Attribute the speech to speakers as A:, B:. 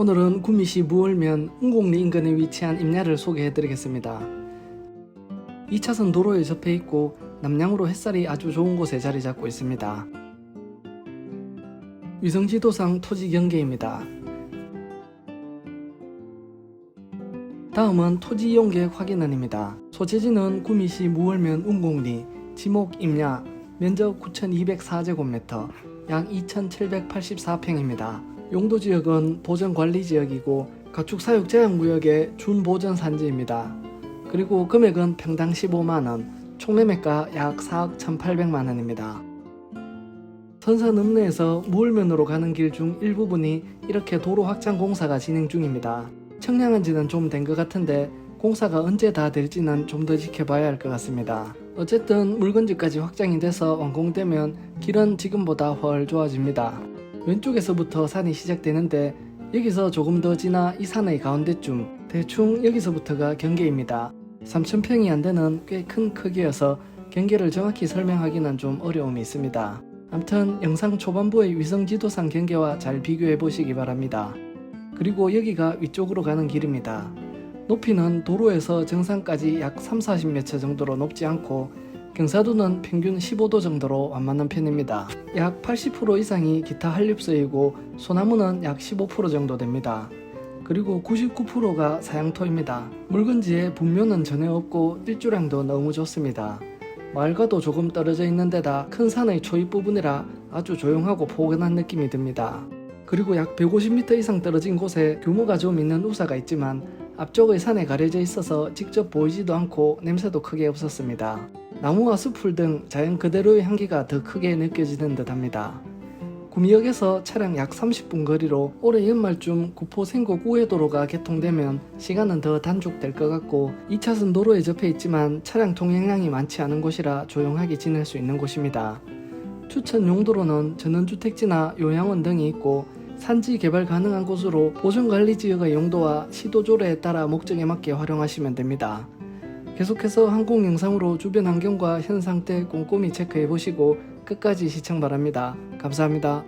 A: 오늘은 구미시 무월면 응곡리 인근에 위치한 임야를 소개해 드리겠습니다. 2차선 도로에 접해 있고 남향으로 햇살이 아주 좋은 곳에 자리 잡고 있습니다. 위성지도상 토지 경계입니다. 다음은 토지 이용 계획 확인안입니다. 소재지는 구미시 무월면 운곡리, 지목 임야, 면적 9,204제곱미터, 약 2,784평입니다. 용도 지역은 보전 관리 지역이고 가축 사육 제한 구역의 준보전 산지입니다. 그리고 금액은 평당 15만 원, 총매매가 약 4억 1,800만 원입니다. 선산 읍내에서 무울면으로 가는 길 중 일부분이 이렇게 도로 확장 공사가 진행 중입니다. 청량한 지는 좀 된 것 같은데 공사가 언제 다 될지는 좀 더 지켜봐야 할 것 같습니다. 어쨌든 물건지까지 확장이 돼서 완공되면 길은 지금보다 훨 좋아집니다. 왼쪽에서부터 산이 시작되는데 여기서 조금 더 지나 이 산의 가운데쯤 대충 여기서부터가 경계입니다. 3,000평이 안 되는 꽤 큰 크기여서 경계를 정확히 설명하기는 좀 어려움이 있습니다. 암튼 영상 초반부의 위성 지도상 경계와 잘 비교해 보시기 바랍니다. 그리고 여기가 위쪽으로 가는 길입니다. 높이는 도로에서 정상까지 약 3, 40m 정도로 높지 않고 경사도는 평균 15도 정도로 완만한 편입니다. 약 80% 이상이 기타 한립소이고 소나무는 약 15% 정도 됩니다. 그리고 99%가 사양토입니다. 묽은지에 분묘는 전혀 없고 일조량도 너무 좋습니다. 마을과도 조금 떨어져 있는 데다 큰 산의 초입 부분이라 아주 조용하고 포근한 느낌이 듭니다. 그리고 약 150m 이상 떨어진 곳에 규모가 좀 있는 우사가 있지만 앞쪽의 산에 가려져 있어서 직접 보이지도 않고 냄새도 크게 없었습니다. 나무와 숲풀 등 자연 그대로의 향기가 더 크게 느껴지는 듯 합니다. 구미역에서 차량 약 30분 거리로 올해 연말쯤 구포 생곡 우회도로가 개통되면 시간은 더 단축될 것 같고 2차선 도로에 접해 있지만 차량 통행량이 많지 않은 곳이라 조용하게 지낼 수 있는 곳입니다. 추천 용도로는 전원주택지나 요양원 등이 있고 산지 개발 가능한 곳으로 보존관리 지역의 용도와 시도 조례에 따라 목적에 맞게 활용하시면 됩니다. 계속해서 항공 영상으로 주변 환경과 현 상태 꼼꼼히 체크해 보시고 끝까지 시청 바랍니다. 감사합니다.